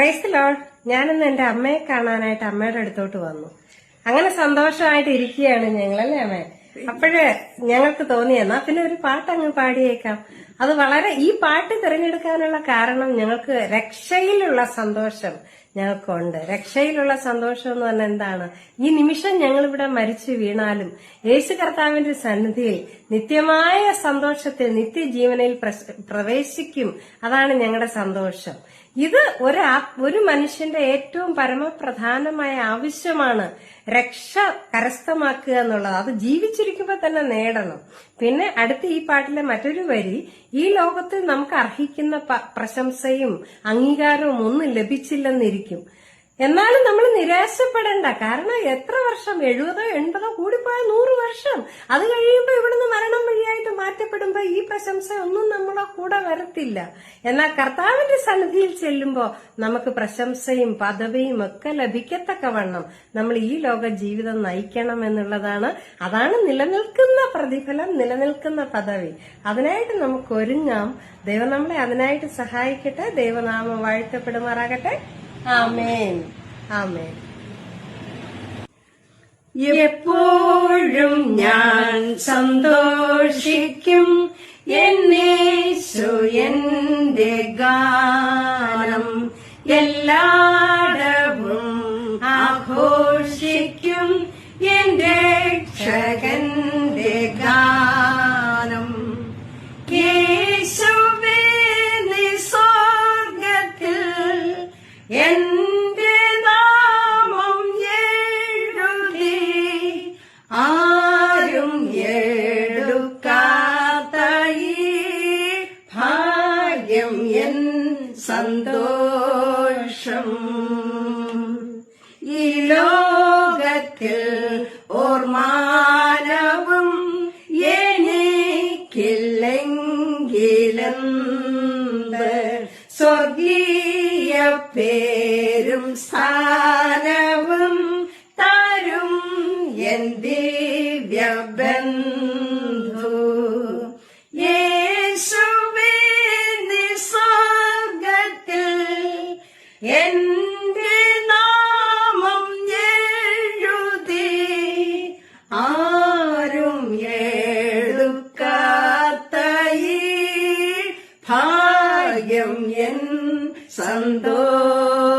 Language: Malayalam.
ക്രൈസ്തലോ ഞാനിന്ന് എന്റെ അമ്മയെ കാണാനായിട്ട് അമ്മയുടെ അടുത്തോട്ട് വന്നു. അങ്ങനെ സന്തോഷമായിട്ട് ഇരിക്കുകയാണ് ഞങ്ങളല്ലേ അമ്മേ? അപ്പോഴേ ഞങ്ങൾക്ക് തോന്നിയെന്നാ പിന്നെ ഒരു പാട്ട് അങ്ങ് പാടിയേക്കാം. അത് വളരെ ഈ പാട്ട് തിരഞ്ഞെടുക്കാനുള്ള കാരണം ഞങ്ങൾക്ക് രക്ഷയിലുള്ള സന്തോഷം ഞങ്ങൾക്കുണ്ട്. രക്ഷയിലുള്ള സന്തോഷം എന്ന് പറഞ്ഞാൽ എന്താണ്? ഈ നിമിഷം ഞങ്ങൾ ഇവിടെ മരിച്ചു വീണാലും യേശു കർത്താവിന്റെ സന്നിധിയിൽ നിത്യമായ സന്തോഷത്തിൽ നിത്യജീവനയിൽ പ്രവേശിക്കും. അതാണ് ഞങ്ങളുടെ സന്തോഷം. ഇത് ഒരു ഒരു മനുഷ്യന്റെ ഏറ്റവും പരമപ്രധാനമായ ആവശ്യമാണ് രക്ഷ കരസ്ഥമാക്കുക എന്നുള്ളത്. അത് ജീവിച്ചിരിക്കുമ്പോൾ തന്നെ നേടണം. പിന്നെ അടുത്ത ഈ പാട്ടിലെ മറ്റൊരു വരി ഈ ലോകത്തിൽ നമുക്ക് അർഹിക്കുന്ന പ്രശംസയും അംഗീകാരവും ഒന്നും ലഭിച്ചില്ലെന്നിരിക്കും. എന്നാലും നമ്മൾ നിരാശപ്പെടേണ്ട. കാരണം എത്ര വർഷം? എഴുപതോ എൺപതോ കൂടിപ്പോയ നൂറ് വർഷം. അത് കഴിയുമ്പോൾ ഇവിടുന്ന് മാറ്റപ്പെടുമ്പോ ഈ പ്രശംസ ഒന്നും നമ്മുടെ കൂടെ വരത്തില്ല. എന്നാൽ കർത്താവിന്റെ സന്നിധിയിൽ ചെല്ലുമ്പോൾ നമുക്ക് പ്രശംസയും പദവിയും ഒക്കെ ലഭിക്കത്തക്കവണ്ണം നമ്മൾ ഈ ലോക ജീവിതം നയിക്കണം എന്നുള്ളതാണ്. അതാണ് നിലനിൽക്കുന്ന പ്രതിഫലം നിലനിൽക്കുന്ന പദവി. അതിനായിട്ട് നമുക്ക് ഒരുങ്ങാം. ദൈവം നമ്മളെ അതിനായിട്ട് സഹായിക്കട്ടെ. ദൈവനാമം വാഴ്ത്തപ്പെടുമാറാകട്ടെ. ആമേൻ. ആമേൻ. എപ്പോഴും ഞാൻ സന്തോഷിക്കും. എന്നേശു എന്റെ ഗാനം എല്ലാടവും ആഘോഷിക്കും. എന്റെ ക്ഷകന്റെ ഗാനം ഭാഗ്യം എൻ സന്തോഷം. ഈ ലോകത്തിൽ ഓർമാനവും എനിക്കില്ലെങ്കിലെന്ത്? സ്വർഗീയ പേരും സ്ഥാനവും തരും എന്തി വ്യബന്ധ എന്റെ നാമം എഴുതി ആരും ഏഴുക്കാത്തയി ഭാഗ്യം എൻ സന്തോഷം.